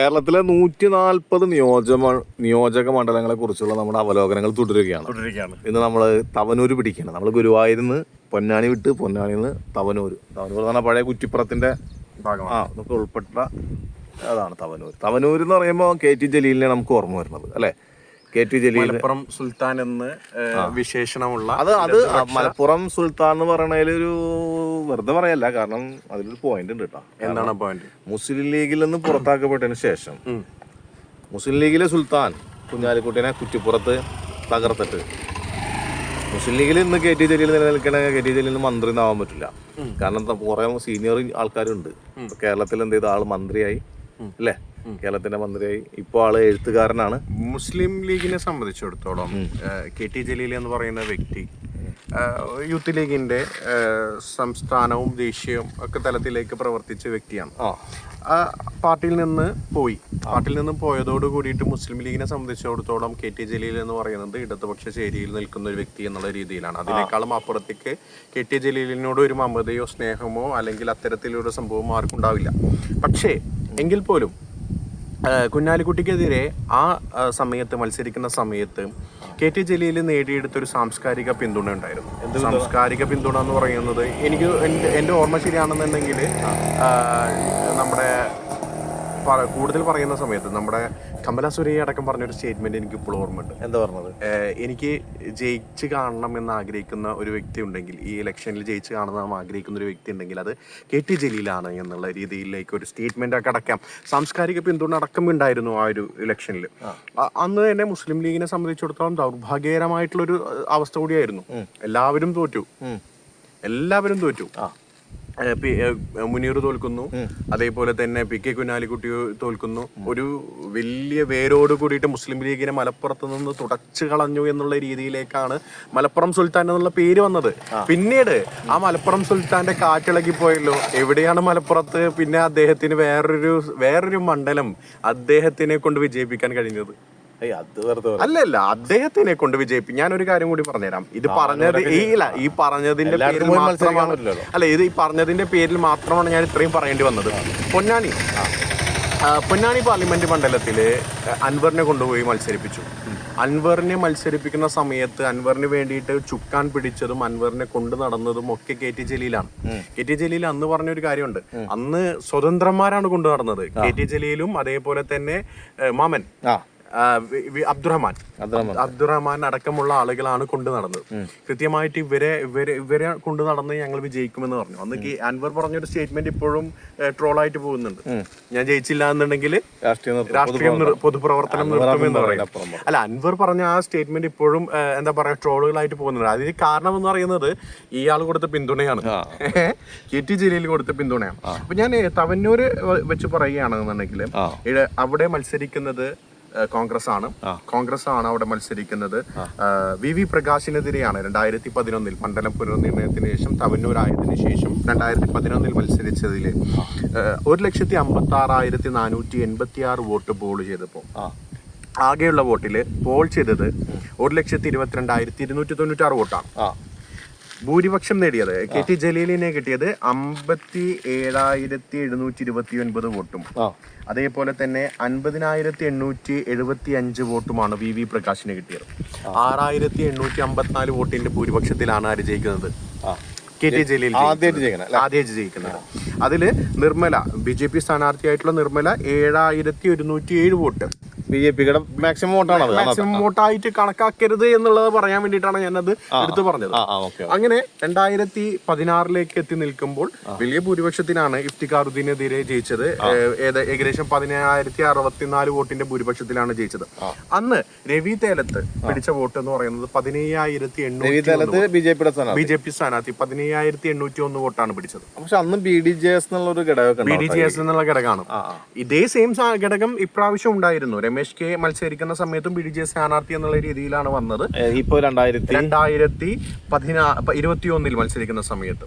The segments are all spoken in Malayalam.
കേരളത്തിലെ നൂറ്റി നാൽപ്പത് നിയോജക നിയോജക മണ്ഡലങ്ങളെ കുറിച്ചുള്ള നമ്മുടെ അവലോകനങ്ങൾ തുടരുകയാണ്. തുടരുകയാണ്. ഇന്ന് നമ്മൾ തവനൂര് പിടിക്കുകയാണ്. നമ്മൾ ഗുരുവായൂരിന്ന് പൊന്നാനി വിട്ട് പൊന്നാനിന്ന് തവനൂർ തവനൂർ എന്ന് പറഞ്ഞാൽ പഴയ കുറ്റിപ്പുറത്തിന്റെ ഭാഗമാണ്. ആ ഉൾപ്പെട്ട അതാണ് തവനൂർ തവനൂർ എന്ന് പറയുമ്പോൾ കെ ടി ജലീലിനെ നമുക്ക് ഓർമ്മ വരുന്നത് അല്ലേ? കെ ടി ജലീൽ മലപ്പുറം സുൽത്താൻ എന്ന് വിശേഷണമുള്ള അത് അത് മലപ്പുറം സുൽത്താൻ എന്ന് പറയണതിൽ ഒരു വെറുതെ പറയല്ല കാരണം അതിലൊരു പോയിന്റ് ഉണ്ട് കേട്ടോ എന്താണ് പോയിന്റ് മുസ്ലിം ലീഗിൽ നിന്ന് പുറത്താക്കപ്പെട്ടതിന് ശേഷം മുസ്ലിം ലീഗിലെ സുൽത്താൻ കുഞ്ഞാലിക്കുട്ടിനെ കുറ്റിപ്പുറത്ത് തകർത്തിട്ട് മുസ്ലിം ലീഗിൽ ഇന്ന് കെ ടി ജലീൽ നിലനിൽക്കണ കെ ടി ജലീൽ മന്ത്രി ആവാൻ പറ്റില്ല. കാരണം കുറെ സീനിയർ ആൾക്കാരുണ്ട്. കേരളത്തിൽ എന്ത് ചെയ്ത ആൾ മന്ത്രിയായി. അല്ലേ? കേരളത്തിന്റെ മന്ത്രിയായി. ഇപ്പൊ ആൾ എഴുത്തുകാരനാണ്. മുസ്ലിം ലീഗിനെ സംബന്ധിച്ചിടത്തോളം കെ ടി ജലീൽ എന്ന് പറയുന്ന വ്യക്തി യൂത്ത് ലീഗിന്റെ സംസ്ഥാനവും ദേശീയവും ഒക്കെ തലത്തിലേക്ക് പ്രവർത്തിച്ച വ്യക്തിയാണ്. പാർട്ടിയിൽ നിന്ന് പോയി. പാർട്ടിയിൽ നിന്ന് പോയതോട് കൂടിയിട്ട് മുസ്ലിം ലീഗിനെ സംബന്ധിച്ചിടത്തോളം കെ ടി ജലീൽ എന്ന് പറയുന്നത് ഇടതുപക്ഷ ചേരിയിൽ നിൽക്കുന്ന ഒരു വ്യക്തി എന്നുള്ള രീതിയിലാണ്. അതിനേക്കാളും അപ്പുറത്തേക്ക് കെ ടി ജലീലിനോട് ഒരു മമതയോ സ്നേഹമോ അല്ലെങ്കിൽ അത്തരത്തിലൊരു സംഭവം ആർക്കും ഉണ്ടാവില്ല പക്ഷേ എങ്കിൽ പോലും കുഞ്ഞാലിക്കുട്ടിക്കെതിരെ ആ സമയത്ത് മത്സരിക്കുന്ന സമയത്ത് കെ ടി ജലീൽ നേടിയെടുത്ത ഒരു സാംസ്കാരിക പിന്തുണ ഉണ്ടായിരുന്നു. സാംസ്കാരിക പിന്തുണ എന്ന് പറയുന്നത് എനിക്ക് എന്റെ ഓർമ്മ ശരിയാണെന്നുണ്ടെങ്കിൽ നമ്മുടെ കൂടുതൽ പറയുന്ന സമയത്ത് നമ്മുടെ കമല സുരയ്യ അടക്കം പറഞ്ഞൊരു സ്റ്റേറ്റ്മെന്റ് എനിക്ക് ഇപ്പോൾ ഓർമ്മയുണ്ട്. എന്താ പറഞ്ഞത്? എനിക്ക് ജയിച്ച് കാണണം എന്ന് ആഗ്രഹിക്കുന്ന ഒരു വ്യക്തി ഉണ്ടെങ്കിൽ ഈ ഇലക്ഷനിൽ ജയിച്ച് കാണണം ആഗ്രഹിക്കുന്ന ഒരു വ്യക്തി ഉണ്ടെങ്കിൽ അത് കെ ടി ജലീലാണ് എന്നുള്ള രീതിയിലേക്ക് ഒരു സ്റ്റേറ്റ്മെന്റ് ഒക്കെ അടക്കാം. സാംസ്കാരിക പിന്തുണ അടക്കം ഉണ്ടായിരുന്നു ആ ഒരു ഇലക്ഷനിൽ. അന്ന് തന്നെ മുസ്ലിം ലീഗിനെ സംബന്ധിച്ചിടത്തോളം ദൗർഭാഗ്യകരമായിട്ടുള്ള ഒരു അവസ്ഥ കൂടിയായിരുന്നു. എല്ലാവരും തോറ്റു. എല്ലാവരും തോറ്റു. മുനീർ തോൽക്കുന്നു. അതേപോലെ തന്നെ പി കെ കുഞ്ഞാലിക്കുട്ടി തോൽക്കുന്നു. ഒരു വലിയ വേരോട് കൂടിയിട്ട് മുസ്ലിം ലീഗിനെ മലപ്പുറത്ത് നിന്ന് തുടച്ചു കളഞ്ഞു എന്നുള്ള രീതിയിലേക്കാണ് മലപ്പുറം സുൽത്താൻ എന്നുള്ള പേര് വന്നത്. പിന്നീട് ആ മലപ്പുറം സുൽത്താന്റെ കാറ്റിളകി പോയല്ലോ. എവിടെയാണ് മലപ്പുറത്ത് പിന്നെ അദ്ദേഹത്തിന് വേറൊരു വേറൊരു മണ്ഡലം അദ്ദേഹത്തിനെ കൊണ്ട് വിജയിപ്പിക്കാൻ കഴിഞ്ഞത്? അല്ലല്ല അദ്ദേഹത്തിനെ കൊണ്ട് വിജയിപ്പി ഞാൻ ഒരു കാര്യം കൂടി പറഞ്ഞുതരാം. ഇത് പറഞ്ഞത് ഈ ഇല്ല ഈ പറഞ്ഞതിന്റെ പേരിൽ മാത്രമാണ് അല്ല ഇത് ഈ പറഞ്ഞതിന്റെ പേരിൽ മാത്രമാണ് ഞാൻ ഇത്രയും പറയേണ്ടി വന്നത്. പൊന്നാനി. പൊന്നാനി പാർലമെന്റ് മണ്ഡലത്തിൽ അൻവറിനെ കൊണ്ടുപോയി മത്സരിപ്പിച്ചു. അൻവറിനെ മത്സരിപ്പിക്കുന്ന സമയത്ത് അൻവറിന് വേണ്ടിയിട്ട് ചുക്കാൻ പിടിച്ചതും അൻവറിനെ കൊണ്ടു നടന്നതും ഒക്കെ കെ ടി ജലീലാണ്. കെ ടി ജലീൽ അന്ന് പറഞ്ഞൊരു കാര്യമുണ്ട്. അന്ന് സ്വതന്ത്രന്മാരാണ് കൊണ്ടു നടന്നത്. കെ ടി ജലീലും അതേപോലെ തന്നെ മാമൻ. അബ്ദുറഹ്മാൻ. അബ്ദുറഹ്മാൻ. അടക്കമുള്ള ആളുകളാണ് കൊണ്ടു നടന്നത്. കൃത്യമായിട്ട് ഇവരെ ഇവരെ ഇവരെ കൊണ്ടു നടന്ന് ഞങ്ങൾ വിജയിക്കുമെന്ന് പറഞ്ഞു. അന്ന് അൻവർ പറഞ്ഞൊരു സ്റ്റേറ്റ്മെന്റ് ഇപ്പോഴും ട്രോൾ ആയിട്ട് പോകുന്നുണ്ട്. ഞാൻ ജയിച്ചില്ല എന്നുണ്ടെങ്കിൽ രാഷ്ട്രീയ പൊതുപ്രവർത്തനം. നിർത്തുമെന്ന് പറയും. അല്ല അൻവർ പറഞ്ഞ ആ സ്റ്റേറ്റ്മെന്റ് ഇപ്പോഴും എന്താ പറയാ ട്രോളുകളായിട്ട് പോകുന്നുണ്ട്. അതിന് കാരണം എന്ന് പറയുന്നത് ഇയാൾ കൊടുത്ത പിന്തുണയാണ്. കെ ടി ജലീൽ കൊടുത്ത പിന്തുണയാണ്. അപ്പൊ ഞാൻ തവന്നൂര് വെച്ച് പറയുകയാണെന്നുണ്ടെങ്കിൽ അവിടെ മത്സരിക്കുന്നത് കോൺഗ്രസ് ആണ് കോൺഗ്രസ് ആണ് അവിടെ മത്സരിക്കുന്നത്. വി വി പ്രകാശിനെതിരെയാണ് രണ്ടായിരത്തി പതിനൊന്നിൽ മണ്ഡലം പുനർനിർണയത്തിന് ശേഷം തവന്നൂരായതിനു ശേഷം രണ്ടായിരത്തി പതിനൊന്നിൽ മത്സരിച്ചതിൽ ഒരു ലക്ഷത്തി അമ്പത്തി ആറായിരത്തി നാനൂറ്റി എൺപത്തി ആറ് വോട്ട് പോൾ ചെയ്തപ്പോൾ. ആകെയുള്ള വോട്ടിൽ പോൾ ചെയ്തത് ഒരു ലക്ഷത്തി ഇരുപത്തിരണ്ടായിരത്തി ഇരുന്നൂറ്റി തൊണ്ണൂറ്റി ആറ് വോട്ടാണ് ഭൂരിപക്ഷം നേടിയത്. കെ ടി ജലീലിനെ കിട്ടിയത് അമ്പത്തി ഏഴായിരത്തി എഴുന്നൂറ്റി ഇരുപത്തി ഒൻപത് വോട്ടും അതേപോലെ തന്നെ അൻപതിനായിരത്തി എണ്ണൂറ്റി എഴുപത്തി അഞ്ച് വോട്ടുമാണ് വി വി പ്രകാശിന് കിട്ടിയത്. ആറായിരത്തി എണ്ണൂറ്റി അമ്പത്തിനാല് വോട്ടിന്റെ ഭൂരിപക്ഷത്തിലാണ് ആര് ജയിക്കുന്നത്? കെ ടി ജലീൽ ആദ്യമായിട്ട് ആദ്യമായിട്ട് ജയിക്കുന്നത് അതിൽ നിർമ്മല ബി ജെ പി സ്ഥാനാർത്ഥിയായിട്ടുള്ള നിർമ്മല ഏഴായിരത്തി ഒരുന്നൂറ്റി ഏഴ് വോട്ട്. ബി ജെ പിയുടെ മാക്സിമം വോട്ടാണ് മാക്സിമം വോട്ടായിട്ട് കണക്കാക്കരുത് എന്നുള്ളത് പറയാൻ വേണ്ടിയിട്ടാണ് ഞാനത് എടുത്തു പറഞ്ഞത്. അങ്ങനെ രണ്ടായിരത്തി പതിനാറിലേക്ക് എത്തി നിൽക്കുമ്പോൾ വലിയ ഭൂരിപക്ഷത്തിനാണ് ഇഫ്തിഖാറുദ്ദീനെതിരെ ജയിച്ചത്. ഏത് ഏകദേശം പതിനായിരത്തി അറുപത്തിനാല് വോട്ടിന്റെ ഭൂരിപക്ഷത്തിലാണ് ജയിച്ചത്. അന്ന് രവി തേലത്ത് പിടിച്ച വോട്ട് എന്ന് പറയുന്നത് പതിനയ്യായിരത്തി എണ്ണൂറ്റി ബി ജെ പിയുടെ ബി ജെ പി സ്ഥാനാർത്ഥി. പതിനയ്യായിരത്തി എണ്ണൂറ്റി ഒന്ന് വോട്ടാണ് പിടിച്ചത്. പക്ഷെ അന്ന് ബി ഡി ജെ എസ് എന്നുള്ള ഒരു ഘടകം ബി ഡി ജെ എസ് എന്നുള്ള ഘടകമാണ്. ഇതേ സെയിം ഘടകം ഇപ്രാവശ്യം ഉണ്ടായിരുന്നു. രമേശ് കെ മത്സരിക്കുന്ന സമയത്തും ബി ഡി ജെ സ്ഥാനാർത്ഥി എന്നുള്ള രീതിയിലാണ് വന്നത്. ഇപ്പോ ഇപ്പൊ രണ്ടായിരത്തി രണ്ടായിരത്തി പതിനാ ഇരുപത്തി ഒന്നിൽ മത്സരിക്കുന്ന സമയത്ത്.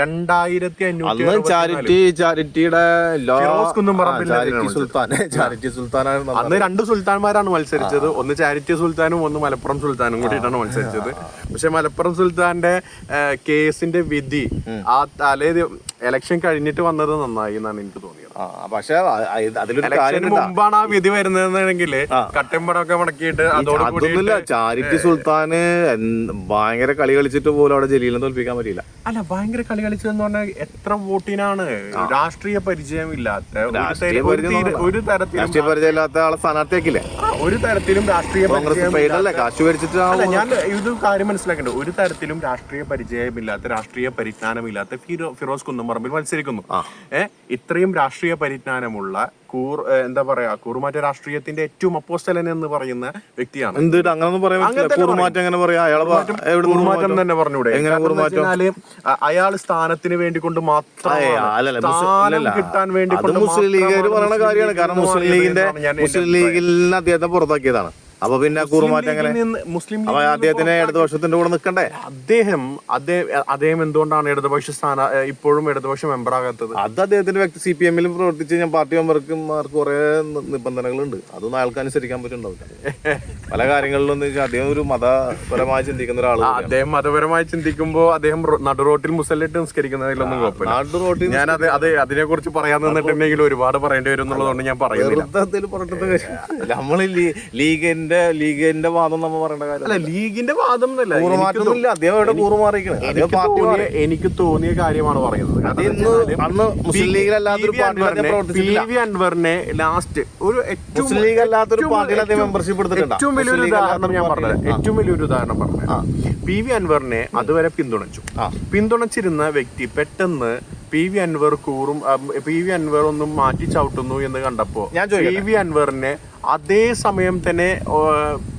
രണ്ടായിരത്തി അഞ്ഞൂറ്റി അന്ന് ചാരിറ്റി ചാരിറ്റിയുടെ ചാരിറ്റി സുൽത്താൻ അന്ന് രണ്ട് സുൽത്താൻമാരാണ് മത്സരിച്ചത്. ഒന്ന് ചാരിറ്റി സുൽത്താനും ഒന്ന് മലപ്പുറം സുൽത്താനും കൂടിയിട്ടാണ് മത്സരിച്ചത്. പക്ഷെ മലപ്പുറം സുൽത്താന്റെ കേസിന്റെ വിധി ആ തലേ ഇലക്ഷൻ കഴിഞ്ഞിട്ട് വന്നത് നന്നായി എന്നാണ് എനിക്ക് തോന്നിയത്. പക്ഷേ അതിലൊരു ഇലക്ഷന് മുമ്പാണ് ആ വിധി വരുന്നതെങ്കിൽ കട്ടമ്പടമൊക്കെ മുടക്കിയിട്ട് അതോടൊപ്പം അതൊന്നുമില്ല ചാരിറ്റി സുൽത്താന് ഭയങ്കര കളി കളിച്ചിട്ട് പോലും അവിടെ ജലീലിനെ തോൽപ്പിക്കാൻ പറ്റില്ല അല്ല ഭയങ്കര കളി കളിച്ചതെന്ന് പറഞ്ഞാൽ എത്ര വോട്ടിനാണ്? രാഷ്ട്രീയ പരിചയം ഇല്ലാത്ത ഒരു തരത്തിലും രാഷ്ട്രീയ പരിചയമില്ലാത്ത ആളെ സ്ഥാനാർത്ഥിയാക്കില്ലേ ഒരു തരത്തിലും രാഷ്ട്രീയ പരിചയം കാശ് മേടിച്ചിട്ട് ഞാൻ ഇത് കാര്യം മനസ്സിലാക്കേണ്ടത് ഒരു തരത്തിലും രാഷ്ട്രീയ പരിചയമില്ലാത്ത രാഷ്ട്രീയ പരിജ്ഞാനമില്ലാത്ത ഫിറോസ് ഫിറോസ് കുന്നംപറമ്പിൽ മത്സരിക്കുന്നു. ഏഹ് ഇത്രയും രാഷ്ട്രീയ പരിജ്ഞാനമുള്ള കൂർ എന്താ പറയാ കൂറുമാറ്റ രാഷ്ട്രീയത്തിന്റെ ഏറ്റവും അപ്പോസ്റ്റലൻ എന്ന് പറയുന്ന വ്യക്തിയാണ്. എന്തിട്ട് അങ്ങനെ തന്നെ പറഞ്ഞൂടെ. അയാൾ സ്ഥാനത്തിന് വേണ്ടി കൊണ്ട് മാത്രം സ്ഥാനം കിട്ടാൻ വേണ്ടി മുസ്ലിം ലീഗ് പറയുന്ന കാര്യമാണ്. കാരണം മുസ്ലിം ലീഗിന്റെ മുസ്ലിം ലീഗിൽ നിന്ന് അദ്ദേഹത്തെ പുറത്താക്കിയതാണ്. അപ്പൊ പിന്നെ കൂറുമാറ്റം എങ്ങനെ? മുസ്ലിം അപ്പൊ അദ്ദേഹത്തിന് ഇടതുപക്ഷത്തിന്റെ കൂടെ നിൽക്കണ്ടേ? അദ്ദേഹം അദ്ദേഹം അദ്ദേഹം എന്തുകൊണ്ടാണ് ഇടതുപക്ഷ സ്ഥാന ഇപ്പോഴും ഇടതുപക്ഷ മെമ്പർ ആകാത്തത്? അത് അദ്ദേഹത്തിന്റെ വ്യക്തി സി പി എമ്മിലും പ്രവർത്തിച്ച് ഞാൻ പാർട്ടി മെമ്പർക്കും മാർക്ക് കുറെ നിബന്ധനകളുണ്ട്. അതൊന്നും അയാൾക്ക് അനുസരിക്കാൻ പറ്റുന്നുണ്ടാവില്ല. പല കാര്യങ്ങളിലും വെച്ചാൽ അദ്ദേഹം ഒരു മതപരമായി ചിന്തിക്കുന്ന ഒരാളാണ് അദ്ദേഹം മതപരമായി ചിന്തിക്കുമ്പോൾ അദ്ദേഹം നടുറോട്ടിൽ മുസല്ലിട്ട് നിസ്കരിക്കുന്നതിലൊന്നും കുഴപ്പമില്ല. നടുറോട്ടിൽ റോട്ടിൽ ഞാൻ അത് അത് അതിനെ കുറിച്ച് പറയാൻ നിന്നിട്ടുണ്ടെങ്കിൽ ഒരുപാട് പറയേണ്ടി വരും എന്നുള്ളതുകൊണ്ട് ഞാൻ പറയുന്നില്ല. നമ്മൾ എന്തേലും ലീഗിന്റെ ലീഗിന്റെ വാദം നമ്മൾ പറയേണ്ട കാര്യം അല്ല ലീഗിന്റെ വാദം എന്നല്ല. അദ്ദേഹം കൂറുമാറിയിരിക്കണം. അദ്ദേഹം എനിക്ക് പാർട്ടി തോന്നിയ എനിക്ക് തോന്നിയ കാര്യമാണ് പറയുന്നത്. കാരണം ഇന്ന് അന്ന് മുസ്ലിം പാർട്ടിയിൽ അദ്ദേഹം അൻവറിനെ- പ്രവർത്തിച്ചിട്ടില്ല. വി അൻവറിനെ ലാസ്റ്റ് ഒരു ഏറ്റവും മുസ്ലിം ലീഗ് അല്ലാത്തൊരു ഏറ്റവും- പാർട്ടിയിൽ അദ്ദേഹം ഏറ്റവും- മെമ്പർഷിപ്പ് എടുത്തിട്ടുണ്ടോ? ഏറ്റവും വലിയൊരു മുസ്ലിം ലീഗ് ഉദാഹരണം അല്ലാത്തൊരു ഞാൻ പാർട്ടിയിൽ. പറഞ്ഞത് ഏറ്റവും വലിയൊരു ഉദാഹരണം പറഞ്ഞു പി വി അൻവറിനെ അതുവരെ പിന്തുണച്ചു. ആ. പിന്തുണച്ചിരുന്ന വ്യക്തി പെട്ടെന്ന് പി വി അൻവർ കൂറും പി വി അൻവർ ഒന്നും മാറ്റി ചവിട്ടുന്നു എന്ന് കണ്ടപ്പോ ഞാൻ? പി വി അൻവറിനെ അതേ സമയം തന്നെ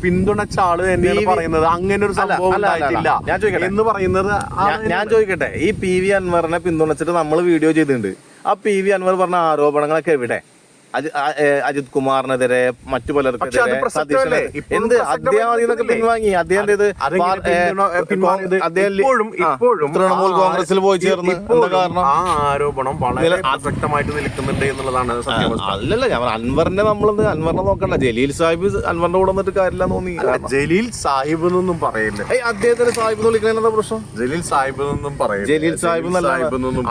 പിന്തുണച്ച ആൾ തന്നെയാണ് പറയുന്നത്. അങ്ങനെ ഒരു സംഭവം ഉണ്ടായിട്ടില്ല ഞാൻ ചോദിക്കട്ടെ? എന്ന് പറയുന്നത് ഞാൻ- ചോദിക്കട്ടെ? ഈ പി വി അൻവറിനെ പിന്തുണച്ചിട്ട് നമ്മൾ വീഡിയോ ചെയ്തിട്ടുണ്ട്. ആ പി വി അൻവർ പറഞ്ഞ ആരോപണങ്ങളൊക്കെ എവിടെ? അജിത് കുമാറിനെതിരെ മറ്റു പലർക്കെതിരെ പ്രസക്തമല്ലേ? എന്ത് അദ്ദേഹം അതിൽ നിന്നൊക്കെ? പിൻവാങ്ങി? അദ്ദേഹം പിന്മാറിയത്? ഇപ്പോഴും ഇപ്പോഴും തൃണമൂൽ കോൺഗ്രസിൽ പോയി ചേർന്ന് കാരണം? ആ ആരോപണം വളരെ പ്രസക്തമായിട്ട് നിൽക്കുന്നുണ്ട് എന്നുള്ളതാണ് അല്ലല്ല ഞാൻ അൻവറിനെ നമ്മളത് അൻവറിനെ നോക്കണ്ട. ജലീൽ സാഹിബ് അൻവറിന്റെ കൂടെ വന്നിട്ട് കാര്യമില്ല തോന്നി. ജലീൽ സാഹിബ് എന്നൊന്നും പറയില്ല. അദ്ദേഹത്തിന് സാഹിബ് എന്ന് വിളിക്കണ പ്രശ്നം? ജലീൽ സാഹിബ് എന്നൊന്നും പറയില്ല. ജലീൽ സാഹിബ് എന്നല്ല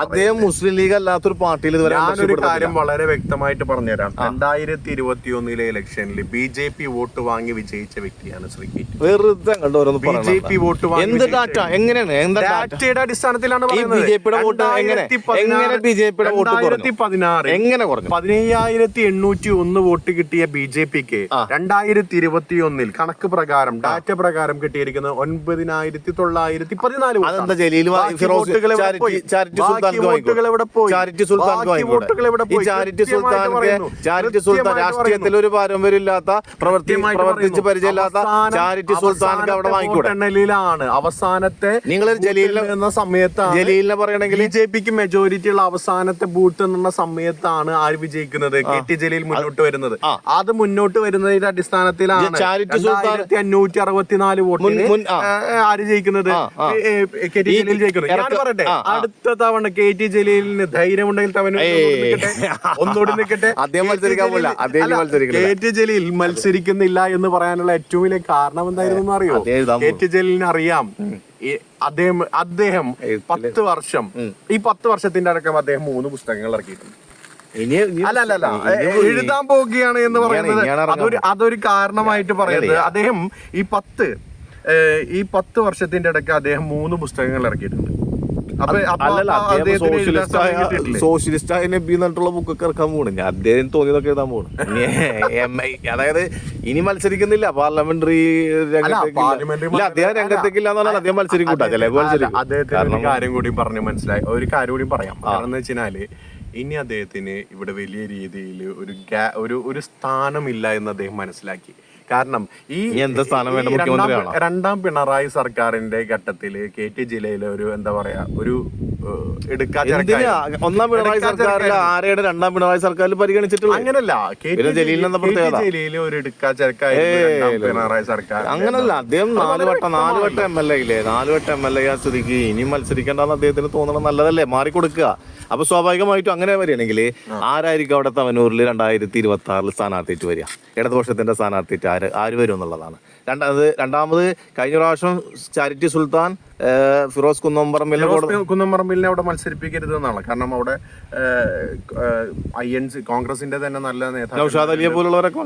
അദ്ദേഹം മുസ്ലിം ലീഗ് അല്ലാത്തൊരു പാർട്ടിയിൽ ഇതുവരെ ഞാനൊരു കാര്യം വളരെ വ്യക്തമായിട്ട് പറഞ്ഞുതരാം രണ്ടായിരത്തി ഇരുപത്തി ഒന്നിലെ ഇലക്ഷനിൽ ബി ജെ പി വോട്ട് വാങ്ങി വിജയിച്ച വ്യക്തിയാണ് ശ്രീ കെ വെറുതെ കണ്ടു ഓരോന്ന് ബി ജെ പി വോട്ട് വാങ്ങി എന്ത് ഡാറ്റ എങ്ങനെയാണ്? ഡാറ്റയുടെ അടിസ്ഥാനത്തിലാണ് വോട്ട് എങ്ങനെ? വോട്ട് പതിനാറ് എങ്ങനെ കുറഞ്ഞു? പതിനയ്യായിരത്തി എണ്ണൂറ്റി ഒന്ന് വോട്ട് കിട്ടിയ ബി ജെ പിക്ക് രണ്ടായിരത്തി ഇരുപത്തി ഒന്നിൽ കണക്ക് പ്രകാരം ഡാറ്റ പ്രകാരം കിട്ടിയിരിക്കുന്നത് ഒൻപതിനായിരത്തി തൊള്ളായിരത്തി പതിനാല് വോട്ടുകൾ എവിടെ പോയി? ചാരിറ്റി ബാക്കി ചാരിറ്റി സുൽത്താൻ രാഷ്ട്രീയത്തിൽ. ഒരു പാരമ്പര്യമില്ലാത്ത പ്രവർത്തി കൃത്യമായിട്ട് പ്രവർത്തിച്ച് പരിചയമില്ലാത്ത ചാരിറ്റി സുൽത്താനൊക്കെ അവിടെ വാങ്ങിക്കൂടെണ്ണലിലാണ് അവസാനത്തെ നിങ്ങൾ ജലീലിനെ- സമയത്താണ് ജലീലിനെ പറയണെങ്കിൽ ബി ജെ പിക്ക് മെജോറിറ്റി ഉള്ള അവസാനത്തെ ബൂത്ത് എന്നുള്ള സമയത്താണ് ആര് വിജയിക്കുന്നത്? കെ ടി ജലീൽ മുന്നോട്ട് വരുന്നത്. അത് മുന്നോട്ട് വരുന്നതിന്റെ അടിസ്ഥാനത്തിലാണ് ചാരിറ്റി സുൽത്താൻ- അഞ്ഞൂറ്റി അറുപത്തിനാല് വോട്ടിന് ആര് ജയിക്കുന്നത്? കെ ടി ജലീൽ ജയിക്കുന്നത്. ഞാൻ പറയട്ടെ. അടുത്ത തവണ കെ ടി ജലീലിന് ധൈര്യമുണ്ടെങ്കിൽ തവണ. ഒന്നുകൂടി നിൽക്കട്ടെ. അദ്ദേഹം മത്സരിക്കാൻ ജലീൽ- പോകില്ല. അദ്ദേഹം മത്സരിക്കില്ല. കെ ടി ജലീൽ മത്സരിക്കുന്നില്ല എന്ന് പറയാനുള്ള ഏറ്റവും വലിയ കാരണം എന്തായിരുന്നു അറിയോ? കെ ടി ജലീലിന് അറിയാം. അദ്ദേഹം അദ്ദേഹം പത്ത് വർഷം ഈ പത്ത് വർഷത്തിന്റെ അടക്കം അദ്ദേഹം മൂന്ന് പുസ്തകങ്ങൾ ഇറക്കിയിട്ടുണ്ട്. അല്ല അല്ല അല്ല. എഴുതാൻ പോകുകയാണ് എന്ന് പറയുന്നത് അതൊരു അതൊരു കാരണമായിട്ട് പറയുന്നത്. അദ്ദേഹം ഈ പത്ത് ഈ പത്ത് വർഷത്തിന്റെ ഇടയ്ക്ക് അദ്ദേഹം മൂന്ന് പുസ്തകങ്ങൾ ഇറക്കിയിട്ടുണ്ട്. അല്ലല്ല സോഷ്യലിസ്റ്റ് ആയ നബി എന്നിട്ടുള്ള ബുക്കൊക്കെ ഇറക്കാൻ പോകണം ഞാൻ അദ്ദേഹം തോന്നിയതൊക്കെ എഴുതാൻ പോകണം അതായത് ഇനി മത്സരിക്കുന്നില്ല. പാർലമെന്ററി രംഗത്തേക്ക് ഇല്ല അദ്ദേഹം രംഗത്തേക്കില്ല എന്നാണ് അദ്ദേഹം മത്സരിക്കും കൂട്ടാ ചിലപ്പോൾ മത്സരിക്കും. അദ്ദേഹത്തിന് കാര്യം കൂടി പറഞ്ഞു മനസ്സിലായി. ഒരു കാര്യം കൂടി പറയാം. കാരണം വെച്ചാൽ ഇനി അദ്ദേഹത്തിന് ഇവിടെ വലിയ രീതിയിൽ ഒരു ഒരു ഒരു സ്ഥാനമില്ല എന്ന് അദ്ദേഹം മനസ്സിലാക്കി. കാരണം ഈ എന്താ സ്ഥാനം വേണ്ട? മുഖ്യമന്ത്രിയാണ് രണ്ടാം പിണറായി സർക്കാരിന്റെ ഘട്ടത്തിൽ കെ ടി ജില്ലയിലെ ഒരു എന്താ പറയാ ഒരു ഒന്നാം പിണറായി സർക്കാരിൽ ആരെയുടെ രണ്ടാം പിണറായി സർക്കാരിൽ പരിഗണിച്ചിട്ടുള്ള അങ്ങനല്ല? ജലീലിലെ ഒരു പിണറായി സർക്കാർ അങ്ങനല്ല. അദ്ദേഹം നാല് വട്ടം നാല് വട്ടം എം എൽ എ ഇല്ലേ നാല് വട്ടം എം എൽ എ ആ സ്ഥിതിക്ക്. ഇനി മത്സരിക്കേണ്ടെന്ന് അദ്ദേഹത്തിന് തോന്നണം നല്ലതല്ലേ? മാറിക്കൊടുക്കുക. അപ്പൊ സ്വാഭാവികമായിട്ടും അങ്ങനെ വരികയാണെങ്കിൽ ആരായിരിക്കും അവിടെ തവനൂരിൽ രണ്ടായിരത്തി ഇരുപത്തി ആറിൽ സ്ഥാനാർത്ഥിയിട്ട് വരിക? ഇടതുപക്ഷത്തിന്റെ സ്ഥാനാർത്ഥിയിട്ട് ആര് ആര് വരും എന്നുള്ളതാണ്. രണ്ടാമത് രണ്ടാമത് കഴിഞ്ഞ പ്രാവശ്യം ചാരിറ്റി സുൽത്താൻ ഫിറോസ് കുന്നംപറമ്പിൽ കുന്നംപറമ്പിലിനെ അവിടെ മത്സരിപ്പിക്കരുത് എന്നാണ്. കാരണം അവിടെ ഐ എൻ സി കോൺഗ്രസിന്റെ തന്നെ നല്ല നേതാക്കൾ പോലുള്ളവരൊക്കെ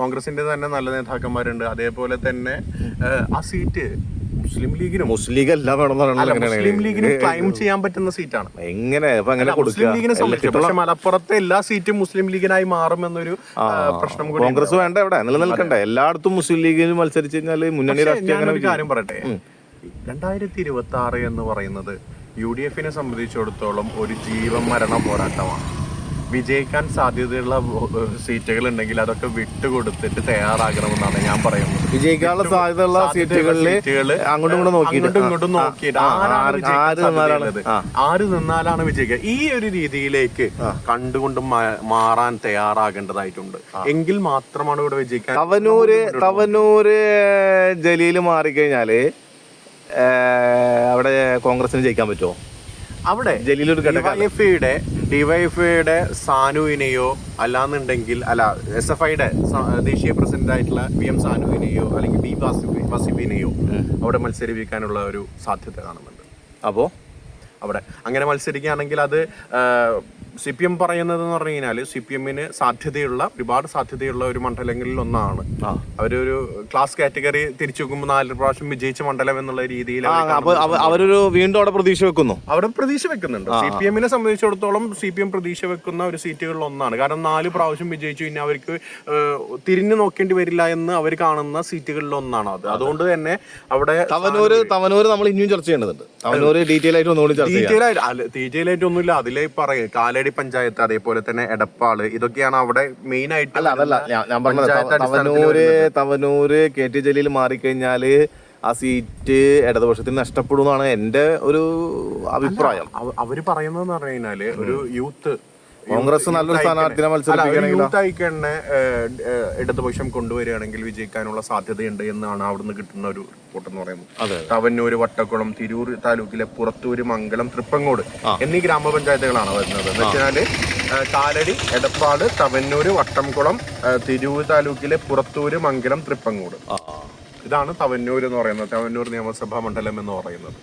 കോൺഗ്രസിന്റെ തന്നെ നല്ല നേതാക്കന്മാരുണ്ട്. അതേപോലെ തന്നെ ആ സീറ്റ് മുസ്ലിം ലീഗിനും മുസ്ലിം ലീഗ് എല്ലാം വേണമെന്നാണ്. മുസ്ലിം ലീഗിന് ക്ലൈം ചെയ്യാൻ പറ്റുന്ന സീറ്റാണ് എങ്ങനെ? അപ്പൊ അങ്ങനെ മുസ്ലിം ലീഗിനെ കൊടുക്കുക സംബന്ധിച്ച് പക്ഷെ മലപ്പുറത്തെ എല്ലാ സീറ്റും മുസ്ലിം ലീഗിനായി മാറും എന്നൊരു പ്രശ്നം കൂടി കോൺഗ്രസ് വേണ്ട എവിടെ നിലനിൽക്കണ്ടേ? എല്ലായിടത്തും മുസ്ലിം ലീഗിൽ മത്സരിച്ചു കഴിഞ്ഞാൽ മുന്നണി രാഷ്ട്രീയം കാര്യം പറയട്ടെ. രണ്ടായിരത്തി ഇരുപത്തി ആറ് എന്ന് പറയുന്നത് യു ഡി എഫിനെ സംബന്ധിച്ചിടത്തോളം ഒരു ജീവൻ മരണ പോരാട്ടമാണ്. വിജയിക്കാൻ സാധ്യതയുള്ള സീറ്റുകൾ ഉണ്ടെങ്കിൽ അതൊക്കെ വിട്ടുകൊടുത്തിട്ട് തയ്യാറാകണമെന്നാണ് ഞാൻ പറയുന്നത്. വിജയിക്കാനുള്ള സാധ്യതയുള്ള സീറ്റുകളിൽ അങ്ങോട്ടും ഇങ്ങോട്ടും നോക്കിയിട്ട്. ഇങ്ങോട്ടും നോക്കിയിട്ട് ആരാണ് ആര് നിന്നാലാണ്? വിജയിക്കുക? ഈ ഒരു രീതിയിലേക്ക് കണ്ടുകൊണ്ട് മാറാൻ തയ്യാറാകേണ്ടതായിട്ടുണ്ട്. എങ്കിൽ മാത്രമാണ് ഇവിടെ വിജയിക്കാൻ തവനൂര് തവനൂര് ജലീൽ മാറിക്കഴിഞ്ഞാൽ അവിടെ കോൺഗ്രസിന് ജയിക്കാൻ പറ്റുമോ? അവിടെ ജലീലൊരു ഡിവൈഎഫ്ഐയുടെ ഡിവൈഎഫ്ഐയുടെ സാനുവിനെയോ അല്ലാന്നുണ്ടെങ്കിൽ അല്ല എസ് എഫ് ഐയുടെ ദേശീയ പ്രസിഡന്റ് ആയിട്ടുള്ള വി എം സാനുവിനെയോ അല്ലെങ്കിൽ ബി വാസിഫി വസിഫിനെയോ അവിടെ മത്സരിപ്പിക്കാനുള്ള ഒരു സാധ്യത കാണുന്നുണ്ട്. അപ്പോ അവിടെ. അങ്ങനെ മത്സരിക്കുകയാണെങ്കിൽ അത് സി പി എം പറയുന്നത് എന്ന് പറഞ്ഞു കഴിഞ്ഞാൽ സി പി എമ്മിന് സാധ്യതയുള്ള ഒരുപാട് സാധ്യതയുള്ള ഒരു മണ്ഡലങ്ങളിൽ ഒന്നാണ്. അവരൊരു ക്ലാസ് കാറ്റഗറി തിരിച്ചു നോക്കുമ്പോൾ നാല് പ്രാവശ്യം വിജയിച്ച മണ്ഡലം എന്നുള്ള രീതിയിൽ അവരൊരു വീണ്ടും അവിടെ പ്രതീക്ഷ വെക്കുന്നു. അവിടെ പ്രതീക്ഷ വെക്കുന്നുണ്ട്. സി പി എമ്മിനെ സംബന്ധിച്ചിടത്തോളം സി പി എം പ്രതീക്ഷ വെക്കുന്ന ഒരു സീറ്റുകളിൽ ഒന്നാണ്. കാരണം നാല് പ്രാവശ്യം വിജയിച്ചു കഴിഞ്ഞാൽ അവർക്ക് തിരിഞ്ഞു നോക്കേണ്ടി വരില്ല എന്ന് അവർ കാണുന്ന സീറ്റുകളിൽ ഒന്നാണ് അത്. അതുകൊണ്ട് തന്നെ അവിടെ തവനൂര് തവനൂര് നമ്മൾ ഇനിയും ചർച്ച ചെയ്യേണ്ടതുണ്ട്. തവനൂര് ഡീറ്റെയിൽ ആയിട്ട് ഒന്നുകൂടി ഡീറ്റെയിൽ ആയിട്ട് ഡീറ്റെയിൽ ആയിട്ട് ഒന്നുമില്ല അതിലേ പറയും. കാലടി പഞ്ചായത്ത് അതേപോലെ തന്നെ എടപ്പാൾ ഇതൊക്കെയാണ് അവിടെ മെയിൻ ആയിട്ട് അല്ല അതല്ല. ഞാൻ പറഞ്ഞൂര് പറഞ്ഞത് തവനൂര് തവനൂര് കെ ടി ജലീൽ മാറിക്കഴിഞ്ഞാൽ ആ സീറ്റ് ഇടതുപക്ഷത്തിന് നഷ്ടപ്പെടുമെന്നാണ് എന്റെ ഒരു അഭിപ്രായം. അവ- അവർ പറയുന്നതെന്ന് പറഞ്ഞു കഴിഞ്ഞാൽ ഒരു യൂത്ത് കോൺഗ്രസ് നല്ലൊരു സ്ഥാനാർത്ഥിനെ മത്സരിപ്പിക്കുകയാണെങ്കിൽ യൂത്ത് ഐക്കണിനെ ഇടതുപക്ഷം കൊണ്ടുവരികയാണെങ്കിൽ വിജയിക്കാനുള്ള സാധ്യതയുണ്ട് എന്നാണ് അവിടുന്ന് കിട്ടുന്ന ഒരു റിപ്പോർട്ട് എന്ന് പറയുന്നത്. തവന്നൂര് വട്ടക്കുളം തിരൂർ താലൂക്കിലെ പുറത്തൂര് മംഗലം തൃപ്പങ്ങോട് എന്നീ ഗ്രാമപഞ്ചായത്തുകളാണ് വരുന്നത്. എന്ന് വെച്ചാൽ കാലടി എടപ്പാട് തവന്നൂര് വട്ടംകുളം തിരൂർ താലൂക്കിലെ പുറത്തൂര് മംഗലം തൃപ്പങ്ങോട്. ഇതാണ് തവന്നൂർ എന്ന് പറയുന്നത്. തവന്നൂർ നിയമസഭാ മണ്ഡലം എന്ന് പറയുന്നത്.